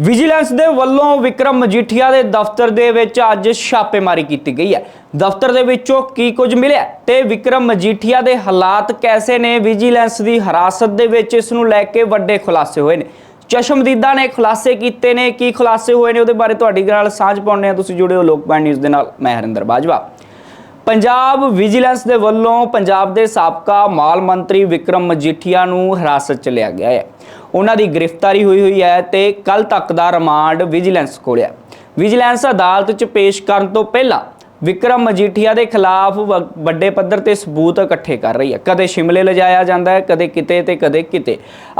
Vigilance ਦੇ ਵੱਲੋਂ ਵਿਕਰਮ ਮਜੀਠੀਆ ਦੇ ਦਫ਼ਤਰ ਦੇ ਵਿੱਚ ਅੱਜ ਛਾਪੇਮਾਰੀ ਕੀਤੀ ਗਈ ਹੈ। ਦਫ਼ਤਰ ਦੇ ਵਿੱਚੋਂ ਕੀ ਕੁਝ ਮਿਲਿਆ ਤੇ ਵਿਕਰਮ ਮਜੀਠੀਆ ਦੇ ਹਾਲਾਤ ਕੈਸੇ ਨੇ? ਵਿਜੀਲੈਂਸ ਦੀ ਹਰਾਸਤ ਦੇ ਵਿੱਚ ਇਸ ਨੂੰ ਲੈ ਕੇ ਵੱਡੇ ਖੁਲਾਸੇ ਹੋਏ ਨੇ। ਚਸ਼ਮਦੀਦਾ ਨੇ ਖੁਲਾਸੇ ਕੀਤੇ ਨੇ। ਕੀ ਖੁਲਾਸੇ ਹੋਏ ਨੇ ਉਹਦੇ ਬਾਰੇ ਤੁਹਾਡੀ ਨਾਲ ਸਾਂਝ ਪਾਉਣੇ ਆ ਤੁਸੀਂ ਜੁੜੇ ਹੋ ਲੋਕਪਾਲ ਨਿਊਜ਼ ਦੇ ਨਾਲ। ਮੈਂ ਹਰਿੰਦਰ ਬਾਜਵਾ। ਪੰਜਾਬ ਵਿਜੀਲੈਂਸ ਦੇ ਵੱਲੋਂ ਪੰਜਾਬ ਦੇ ਸਾਬਕਾ ਮਾਲ ਮੰਤਰੀ ਵਿਕਰਮ ਮਜੀਠੀਆ ਨੂੰ ਹਿਰਾਸਤ ਚ ਲਿਆ ਗਿਆ ਹੈ। ਉਹਨਾਂ ਦੀ ਗ੍ਰਿਫਤਾਰੀ ਹੋਈ ਹੋਈ ਹੈ ਤੇ ਕੱਲ ਤੱਕ ਦਾ ਰਿਮਾਂਡ ਵਿਜੀਲੈਂਸ ਕੋਲ ਹੈ। ਵਿਜੀਲੈਂਸ ਅਦਾਲਤ 'ਚ ਪੇਸ਼ ਕਰਨ ਤੋਂ ਪਹਿਲਾਂ ਵਿਕਰਮ ਮਜੀਠੀਆ ਦੇ ਖਿਲਾਫ ਵ- ਵੱਡੇ ਪੱਧਰ ਤੇ ਸਬੂਤ ਇਕੱਠੇ ਕਰ ਰਹੀ ਹੈ। ਕਦੇ ਸ਼ਿਮਲੇ ਲਿਜਾਇਆ ਜਾਂਦਾ ਹੈ, ਕਦੇ ਕਿਤੇ ਤੇ ਕਦੇ ਕਿਤੇ।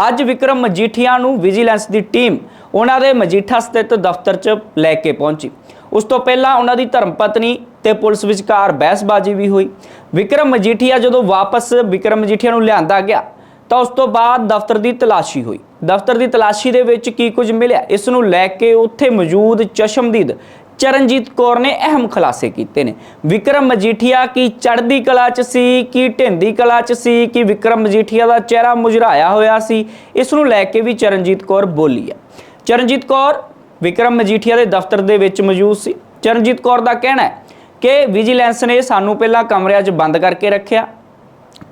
ਅੱਜ ਵਿਕਰਮ ਮਜੀਠੀਆ ਨੂੰ ਵਿਜੀਲੈਂਸ ਦੀ ਟੀਮ ਉਹਨਾਂ ਦੇ ਮਜੀਠਾ ਸਥਿਤ ਦਫ਼ਤਰ 'ਚ ਲੈ ਕੇ ਪਹੁੰਚੀ। ਉਸ ਤੋਂ ਪਹਿਲਾਂ ਉਹਨਾਂ ਦੀ ਧਰਮ ਪਤਨੀ ਤੇ ਪੁਲਿਸ ਵਿਚਕਾਰ ਬਹਿਸਬਾਜ਼ੀ ਵੀ ਹੋਈ। ਵਿਕਰਮ ਮਜੀਠੀਆ ਜਦੋਂ ਵਾਪਸ ਵਿਕਰਮ ਮਜੀਠੀਆ ਨੂੰ ਲਿਆਂਦਾ ਗਿਆ ਤਾਂ ਉਸ ਤੋਂ ਬਾਅਦ ਦਫ਼ਤਰ ਦੀ ਤਲਾਸ਼ੀ ਹੋਈ। ਦਫ਼ਤਰ ਦੀ ਤਲਾਸ਼ੀ ਦੇ ਵਿੱਚ ਕੀ ਕੁਝ ਮਿਲਿਆ? ਇਸ ਨੂੰ ਲੈ ਕੇ ਉੱਥੇ ਮੌਜੂਦ ਚਸ਼ਮਦੀਦ ਚਰਨਜੀਤ ਕੌਰ ਨੇ ਅਹਿਮ ਖੁਲਾਸੇ ਕੀਤੇ ਨੇ। ਵਿਕਰਮ ਮਜੀਠੀਆ ਕੀ ਚੜ੍ਹਦੀ ਕਲਾ 'ਚ ਸੀ, ਕੀ ਢਿੰਦੀ ਕਲਾ 'ਚ ਸੀ, ਕੀ ਵਿਕਰਮ ਮਜੀਠੀਆ ਦਾ ਚਿਹਰਾ ਮੁਜਰਾਇਆ ਹੋਇਆ ਸੀ? ਇਸ ਨੂੰ ਲੈ ਕੇ ਵੀ ਚਰਨਜੀਤ ਕੌਰ ਬੋਲੀ ਹੈ ਚਰਨਜੀਤ ਕੌਰ ਵਿਕਰਮ ਮਜੀਠੀਆ ਦੇ ਦਫ਼ਤਰ ਦੇ ਵਿੱਚ ਮੌਜੂਦ ਸੀ। ਚਰਨਜੀਤ ਕੌਰ ਦਾ ਕਹਿਣਾ ਹੈ ਕਿ ਵਿਜੀਲੈਂਸ ਨੇ ਸਾਨੂੰ ਪਹਿਲਾਂ ਕਮਰਿਆਂ 'ਚ ਬੰਦ ਕਰਕੇ ਰੱਖਿਆ।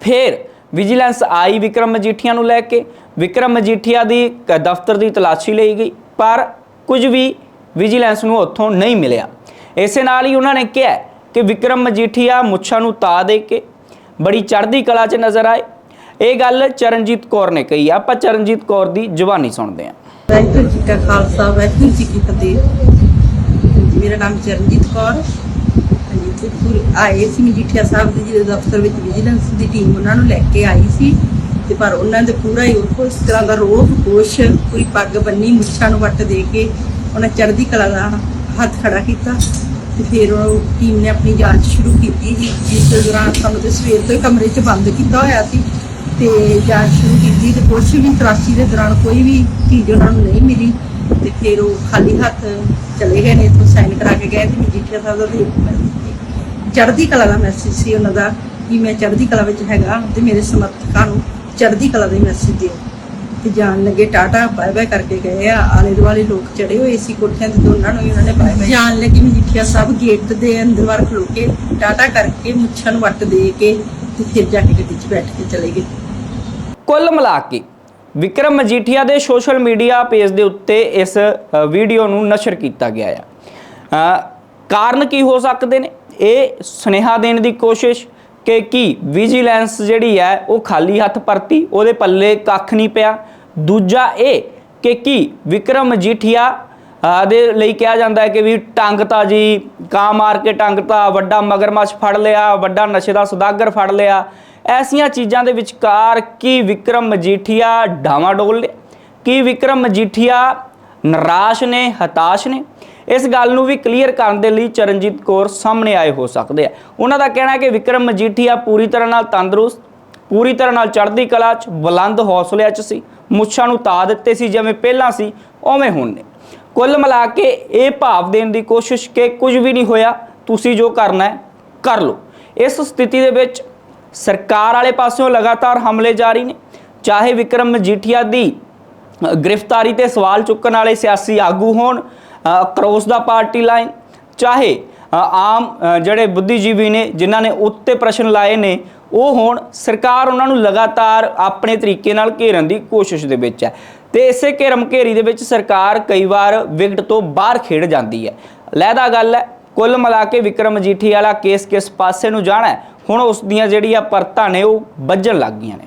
ਫਿਰ ਵਿਜੀਲੈਂਸ ਆਈ ਵਿਕਰਮ ਮਜੀਠੀਆ ਨੂੰ ਲੈ ਕੇ। ਵਿਕਰਮ ਮਜੀਠੀਆ ਦੀ ਦਫ਼ਤਰ ਦੀ ਤਲਾਸ਼ੀ ਲਈ ਗਈ, ਪਰ ਕੁਝ ਵੀ ਵਿਜੀਲੈਂਸ ਨੂੰ ਉੱਥੋਂ ਨਹੀਂ ਮਿਲਿਆ। ਇਸੇ ਨਾਲ ਹੀ ਉਹਨਾਂ ਨੇ ਕਿਹਾ ਕਿ ਵਿਕਰਮ ਮਜੀਠੀਆ ਮੁੱਛਾਂ ਨੂੰ ਤਾ ਦੇ ਕੇ ਬੜੀ ਚੜ੍ਹਦੀ ਕਲਾ 'ਚ ਨਜ਼ਰ ਆਏ। ਇਹ ਗੱਲ ਚਰਨਜੀਤ ਕੌਰ ਨੇ ਕਹੀ। ਆ। ਆਪਾਂ ਚਰਨਜੀਤ ਕੌਰ ਦੀ ਜ਼ੁਬਾਨੀ ਸੁਣਦੇ ਹਾਂ। ਵਾਹਿਗੁਰੂ ਜੀ ਕਾ ਖਾਲਸਾ, ਵਾਹਿਗੁਰੂ ਜੀ ਕੀ ਫਤਿਹ। ਮੇਰਾ ਨਾਮ ਚਰਨਜੀਤ ਕੌਰ। ਆਏ ਸੀ ਮਜੀਠੀਆ ਸਾਹਿਬ ਦੇ ਜਿਹੜੇ ਦਫ਼ਤਰ ਵਿੱਚ ਵਿਜੀਲੈਂਸ ਦੀ ਟੀਮ ਉਹਨਾਂ ਨੂੰ ਲੈ ਕੇ ਆਈ ਸੀ ਤੇ ਪਰ ਉਹਨਾਂ ਦੇ ਪੂਰਾ ਹੀ ਉਹ ਇਸ ਤਰ੍ਹਾਂ ਦਾ ਰੋਹ ਕੋਸ਼ ਪੂਰੀ ਪੱਗ ਬੰਨੀ, ਮੁੱਛਾਂ ਨੂੰ ਵੱਟ ਦੇ ਕੇ ਉਹਨਾਂ ਚੜ੍ਹਦੀ ਕਲਾ ਦਾ ਹੱਥ ਖੜਾ ਕੀਤਾ ਤੇ ਫਿਰ ਉਹ ਟੀਮ ਨੇ ਆਪਣੀ ਜਾਂਚ ਸ਼ੁਰੂ ਕੀਤੀ ਜੀ ਜਿਸ ਦੌਰਾਨ ਸਾਨੂੰ ਤੇ ਸਵੇਰ ਤੋਂ ਹੀ ਕਮਰੇ 'ਚ ਬੰਦ ਕੀਤਾ ਹੋਇਆ ਸੀ ਤੇ ਜਾਂਚ ਸ਼ੁਰੂ ਕੀਤੀ ਤੇ ਕੁਛ ਵੀ ਤਰਾਸ਼ੀ ਦੇ ਦੌਰਾਨ ਕੋਈ ਵੀ ਚੀਜ਼ ਉਹਨਾਂ ਨੂੰ ਨਹੀਂ ਮਿਲੀ ਤੇ ਫਿਰ ਉਹ ਖਾਲੀ ਹੱਥ ਚਲੇ ਗਏ ਨੇ, ਇੱਥੋਂ ਸਾਈਨ ਕਰਾ ਕੇ ਗਏ ਤੇ ਮਜੀਠੀਆ ਸਾਹਿਬ ਦਾ ਤੇ ਚੜ੍ਹਦੀ ਕਲਾ ਦਾ ਮੈਸੇਜ ਸੀ ਉਹਨਾਂ ਦਾ ਕਿ ਮੈਂ ਚੜ੍ਹਦੀ ਕਲਾ ਵਿੱਚ ਹੈਗਾ ਤੇ ਮੇਰੇ ਸਮਰਥਕਾਂ ਨੂੰ ਚੜ੍ਹਦੀ ਕਲਾ ਦਾ ਮੈਸੇਜ ਦਿਓ। ਤੇ ਜਾਣ ਲੱਗੇ ਟਾਟਾ ਬਾਏ ਬਾਏ ਕਰਕੇ ਗਏ ਆ, ਆਲੇ ਦੁਆਲੇ ਲੋਕ ਚੜੇ ਹੋਏ ਸੀ ਕੋਠਿਆਂ ਤੇ ਦੋਨਾਂ ਨੂੰ ਹੀ ਉਹਨਾਂ ਨੇ ਬਾਏ ਬਾਏ। ਜਾਣ ਲੱਗੇ ਮਜੀਠੀਆ ਸਾਹਿਬ ਗੇਟ ਦੇ ਅੰਦਰ ਵਾਰ ਖਲੋ ਕੇ ਟਾਟਾ ਕਰਕੇ ਮੁੱਛਾਂ ਨੂੰ ਵੱਟ ਦੇ ਕੇ ਤੇ ਫਿਰ ਜਾ ਕੇ ਗੱਡੀ 'ਚ ਬੈਠ ਕੇ ਚਲੇ ਗਏ। ਕੁੱਲ ਮਿਲਾ ਕੇ ਵਿਕਰਮ ਮਜੀਠੀਆ ਦੇ ਸੋਸ਼ਲ ਮੀਡੀਆ ਪੇਜ ਦੇ ਉੱਤੇ ਇਸ ਵੀਡੀਓ ਨੂੰ ਨਸ਼ਰ ਕੀਤਾ ਗਿਆ ਆ। ਕਾਰਨ ਕੀ ਹੋ ਸਕਦੇ ਨੇ? ਇਹ ਸੁਨੇਹਾ ਦੇਣ ਦੀ ਕੋਸ਼ਿਸ਼ ਕਿ ਕੀ ਵਿਜੀਲੈਂਸ ਜਿਹੜੀ ਹੈ ਉਹ ਖਾਲੀ ਹੱਥ ਪਰਤੀ, ਉਹਦੇ ਪੱਲੇ ਕੱਖ ਨਹੀਂ ਪਿਆ। ਦੂਜਾ ਇਹ ਕਿ ਕੀ ਵਿਕਰਮ ਮਜੀਠੀਆ ਦੇ ਲਈ ਕਿਹਾ ਜਾਂਦਾ ਹੈ ਕਿ ਵੀ ਟੰਗਤਾ ਜੀ ਕਾਂ ਮਾਰ ਕੇ ਟੰਗਤਾ ਵੱਡਾ ਮਗਰਮੱਛ ਫੜ ਲਿਆ, ਵੱਡਾ ਨਸ਼ੇ ਦਾ ਸੁਦਾਗਰ ਫੜ ਲਿਆ। ਐਸੀਆਂ ਚੀਜ਼ਾਂ ਦੇ ਵਿਚਕਾਰ ਕੀ ਵਿਕਰਮ ਮਜੀਠੀਆ ਡਾਵਾਡੋਲ ਨੇ ਕੀ ਵਿਕਰਮ ਮਜੀਠੀਆ ਨਿਰਾਸ਼ ਨੇ, ਹਤਾਸ਼ ਨੇ। ਇਸ ਗੱਲ ਨੂੰ ਵੀ ਕਲੀਅਰ ਕਰਨ ਦੇ ਲਈ ਚਰਨਜੀਤ ਕੌਰ ਸਾਹਮਣੇ ਆਏ ਹੋ ਸਕਦੇ ਆ। ਉਹਨਾਂ ਦਾ ਕਹਿਣਾ ਹੈ ਕਿ ਵਿਕਰਮ ਮਜੀਠੀਆ ਪੂਰੀ ਤਰ੍ਹਾਂ ਨਾਲ ਤੰਦਰੁਸਤ, ਪੂਰੀ ਤਰ੍ਹਾਂ ਨਾਲ ਚੜ੍ਹਦੀ ਕਲਾ 'ਚ, ਬੁਲੰਦ ਹੌਸਲਿਆਂ 'ਚ ਸੀ। ਮੁੱਛਾਂ ਨੂੰ ਤਾ ਦਿੱਤੇ ਸੀ ਜਿਵੇਂ ਪਹਿਲਾਂ ਸੀ, ਉਵੇਂ ਹੁਣ ਨੇ। ਕੁੱਲ ਮਿਲਾ ਕੇ ਇਹ ਭਾਵ ਦੇਣ ਦੀ ਕੋਸ਼ਿਸ਼ ਕਿ ਕੁਝ ਵੀ ਨਹੀਂ ਹੋਇਆ, ਤੁਸੀਂ ਜੋ ਕਰਨਾ ਹੈ, ਕਰ ਲਓ। ਇਸ ਸਥਿਤੀ ਦੇ ਵਿੱਚ ਸਰਕਾਰ ਵਾਲੇ ਪਾਸਿਓਂ ਲਗਾਤਾਰ ਹਮਲੇ ਜਾਰੀ ਨੇ। ਚਾਹੇ ਵਿਕਰਮ ਮਜੀਠੀਆ ਦੀ ਗ੍ਰਿਫਤਾਰੀ ਤੇ ਸਵਾਲ ਚੁੱਕਣ ਵਾਲੇ ਸਿਆਸੀ ਆਗੂ ਹੋਣ ਕ੍ਰੋਸ ਦਾ ਪਾਰਟੀ ਲਾਈਨ ਚਾਹੇ ਆਮ ਜਿਹੜੇ ਬੁੱਧੀਜੀਵੀ ਨੇ, ਜਿਨ੍ਹਾਂ ਨੇ ਉੱਤੇ ਪ੍ਰਸ਼ਨ ਲਾਏ ਨੇ, ਉਹ ਹੋਣ, ਸਰਕਾਰ ਉਹਨਾਂ ਨੂੰ ਲਗਾਤਾਰ ਆਪਣੇ ਤਰੀਕੇ ਨਾਲ ਘੇਰਨ ਦੀ ਕੋਸ਼ਿਸ਼ ਦੇ ਵਿੱਚ ਹੈ। ਤੇ ਇਸੇ ਘੇਰਮ ਘੇਰੀ ਦੇ ਵਿੱਚ ਸਰਕਾਰ ਕਈ ਵਾਰ ਵਿਕਟ ਤੋਂ ਬਾਹਰ ਖੇਡ ਜਾਂਦੀ ਹੈ। ਲਹਿਦਾ ਗੱਲ ਹੈ, ਕੁੱਲ ਮਿਲਾ ਕੇ ਵਿਕਰਮ ਮਜੀਠੀ ਵਾਲਾ ਕੇਸ ਕਿਸ ਪਾਸੇ ਨੂੰ ਜਾਣਾ ਹੁਣ ਉਸ ਦੀਆਂ ਜਿਹੜੀਆਂ ਪਰਤਾਂ ਨੇ, ਉਹ ਵੱਜਣ ਲੱਗ ਗਈਆਂ ਨੇ।